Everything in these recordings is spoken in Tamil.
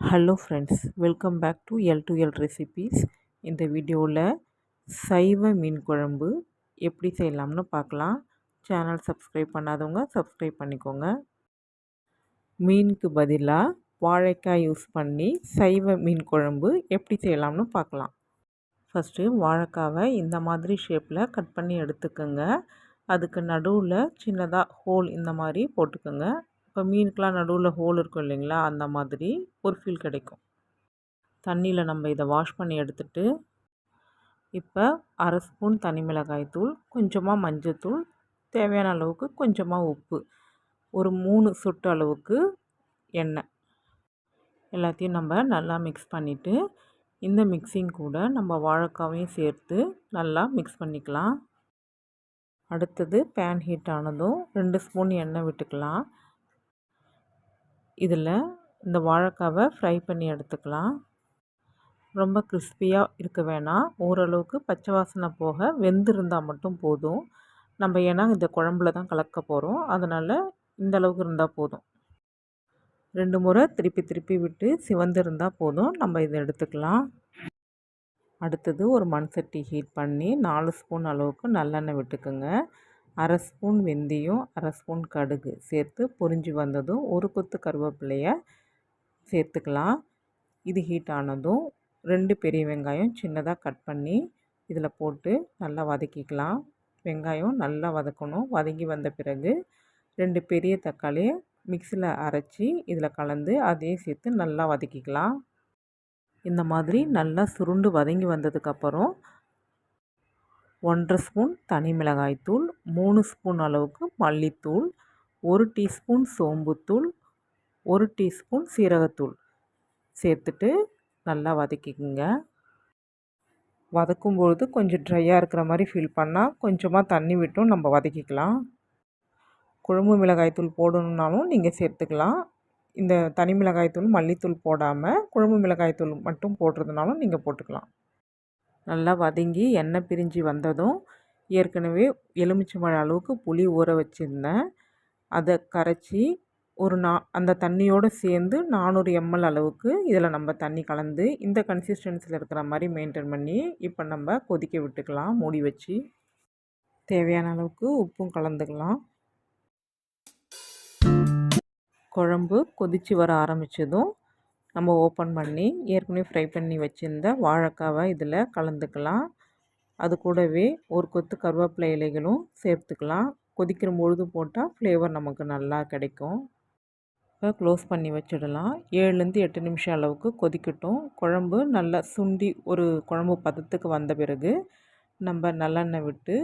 Hello friends welcome back to L to L recipes இந்த வீடியோவில் சைவ மீன் குழம்பு எப்படி செய்யலாம்னு பார்க்கலாம். சேனல் சப்ஸ்கிரைப் பண்ணாதவங்க சப்ஸ்கிரைப் பண்ணிக்கோங்க. மீனுக்கு பதிலாக வாழைக்காய் யூஸ் பண்ணி சைவ மீன் குழம்பு எப்படி செய்யலாம்னு பார்க்கலாம். ஃபஸ்ட்டு வாழைக்காவை இந்த மாதிரி ஷேப்பில் கட் பண்ணி எடுத்துக்கோங்க. அதுக்கு நடுவில் சின்னதாக ஹோல் இந்த மாதிரி போட்டுக்கோங்க. இப்போ மீனுக்கெலாம் நடுவில் ஹோல் இருக்கும் இல்லைங்களா? அந்த மாதிரி ஒரு ஃபீல் கிடைக்கும். தண்ணியில் நம்ம இதை வாஷ் பண்ணி எடுத்துகிட்டு இப்போ அரை ஸ்பூன் தனி மிளகாய் தூள் கொஞ்சமாக மஞ்சத்தூள் தேவையான அளவுக்கு கொஞ்சமாக உப்பு ஒரு மூணு சொட்டு அளவுக்கு எண்ணெய். எல்லாத்தையும் நம்ம நல்லா மிக்ஸ் பண்ணிவிட்டு இந்த மிக்சிங் கூட நம்ம வாழைக்காவையும் சேர்த்து நல்லா மிக்ஸ் பண்ணிக்கலாம். அடுத்தது பேன் ஹீட் ஆனதும் ரெண்டு ஸ்பூன் எண்ணெய் விட்டுக்கலாம். இதில் இந்த வாழைக்காவை ஃப்ரை பண்ணி எடுத்துக்கலாம். ரொம்ப கிறிஸ்பியாக இருக்க வேணாம். ஓரளவுக்கு பச்சை வாசனை போக வெந்திருந்தால் மட்டும் போதும். நம்ம ஏன்னா இந்த குழம்புல தான் கலக்க போகிறோம் அதனால் இந்த அளவுக்கு இருந்தால் போதும். ரெண்டு முறை திருப்பி திருப்பி விட்டு சிவந்திருந்தால் போதும். நம்ம இதை எடுத்துக்கலாம். அடுத்தது ஒரு மண் சட்டி ஹீட் பண்ணி நாலு ஸ்பூன் அளவுக்கு நல்லெண்ணெய் விட்டுக்குங்க. அரை ஸ்பூன் வெந்தயம் அரை ஸ்பூன் கடுகு சேர்த்து பொரிஞ்சு வந்ததும் ஒரு கொத்து கருவேப்பிலையை சேர்த்துக்கலாம். இது ஹீட் ஆனதும் ரெண்டு பெரிய வெங்காயம் சின்னதாக கட் பண்ணி இதில் போட்டு நல்லா வதக்கிக்கலாம். வெங்காயம் நல்லா வதக்கணும். வதங்கி வந்த பிறகு ரெண்டு பெரிய தக்காளியை மிக்சியில் அரைச்சி இதில் கலந்து அதையும் சேர்த்து நல்லா வதக்கிக்கலாம். இந்த மாதிரி நல்லா சுருண்டு வதங்கி வந்ததுக்கப்புறம் ஒன்றரை ஸ்பூன் தனி மிளகாய்த்தூள் மூணு ஸ்பூன் அளவுக்கு மல்லித்தூள் ஒரு டீஸ்பூன் சோம்புத்தூள் ஒரு டீஸ்பூன் சீரகத்தூள். சேர்த்துட்டு நல்லா வதக்கிக்குங்க. வதக்கும்பொழுது கொஞ்சம் ட்ரையாக இருக்கிற மாதிரி ஃபீல் பண்ணால் கொஞ்சமாக தண்ணி விட்டும் நம்ம வதக்கிக்கலாம். குழம்பு மிளகாய்த்தூள் போடணுன்னாலும் நீங்கள் சேர்த்துக்கலாம். இந்த தனி மிளகாய்த்தூள் மல்லித்தூள் போடாமல் குழம்பு மிளகாய்த்தூள் மட்டும் போடுறதுனாலும் நீங்கள் போட்டுக்கலாம். நல்லா வதங்கி எண்ணெய் பிரிஞ்சு வந்ததும் ஏற்கனவே எலுமிச்சை மழை அளவுக்கு புளி ஊற வச்சுருந்தேன். அதை கரைச்சி ஒரு நா அந்த தண்ணியோடு சேர்ந்து நானூறு எம்எல் அளவுக்கு இதில் நம்ம தண்ணி கலந்து இந்த கன்சிஸ்டன்சியில் இருக்கிற மாதிரி மெயின்டைன் பண்ணி இப்போ நம்ம கொதிக்க விட்டுக்கலாம் மூடி வச்சு. தேவையான அளவுக்கு உப்பும் கலந்துக்கலாம். குழம்பு கொதித்து வர ஆரம்பித்ததும் நம்ம ஓப்பன் பண்ணி ஏற்கனவே ஃப்ரை பண்ணி வச்சுருந்த வாழைக்காவை இதில் கலந்துக்கலாம். அது கூடவே ஒரு கொத்து கருவேப்பிலை இலைகளும் சேர்த்துக்கலாம். கொதிக்கிற பொழுது போட்டால் ஃப்ளேவர் நமக்கு நல்லா கிடைக்கும். இப்போ க்ளோஸ் பண்ணி வச்சிடலாம். ஏழுலேருந்து எட்டு நிமிஷம் அளவுக்கு கொதிக்கட்டும். குழம்பு நல்லா சுண்டி ஒரு குழம்பு பதத்துக்கு வந்த பிறகு நம்ம நல்லெண்ணெய் விட்டு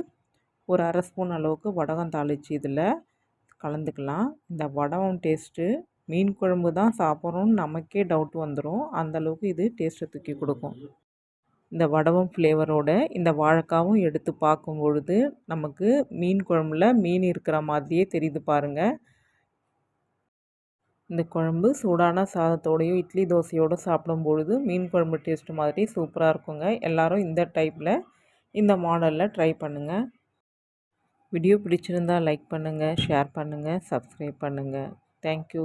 ஒரு அரை ஸ்பூன் அளவுக்கு வடகம் தாளித்து இதில் கலந்துக்கலாம். இந்த வடகம் டேஸ்ட்டு மீன் குழம்பு தான் சாப்பிட்றோன்னு நமக்கே டவுட் வந்துடும் அந்தளவுக்கு இது டேஸ்ட்டை தூக்கி கொடுக்கும். இந்த வடவம் ஃப்ளேவரோட இந்த வாழைக்காவும் எடுத்து பார்க்கும் பொழுது நமக்கு மீன் குழம்புல மீன் இருக்கிற மாதிரியே தெரியுது பாருங்கள் இந்த குழம்பு சூடான சாதத்தோடையும் இட்லி தோசையோடு சாப்பிடும் பொழுது மீன் குழம்பு டேஸ்ட்டு மாதிரி சூப்பராக இருக்குங்க. எல்லோரும் இந்த டைப்பில் இந்த மாடலில் ட்ரை பண்ணுங்கள் வீடியோ பிடிச்சிருந்தால் லைக் பண்ணுங்கள் ஷேர் பண்ணுங்கள் சப்ஸ்கிரைப் பண்ணுங்கள் தேங்க்யூ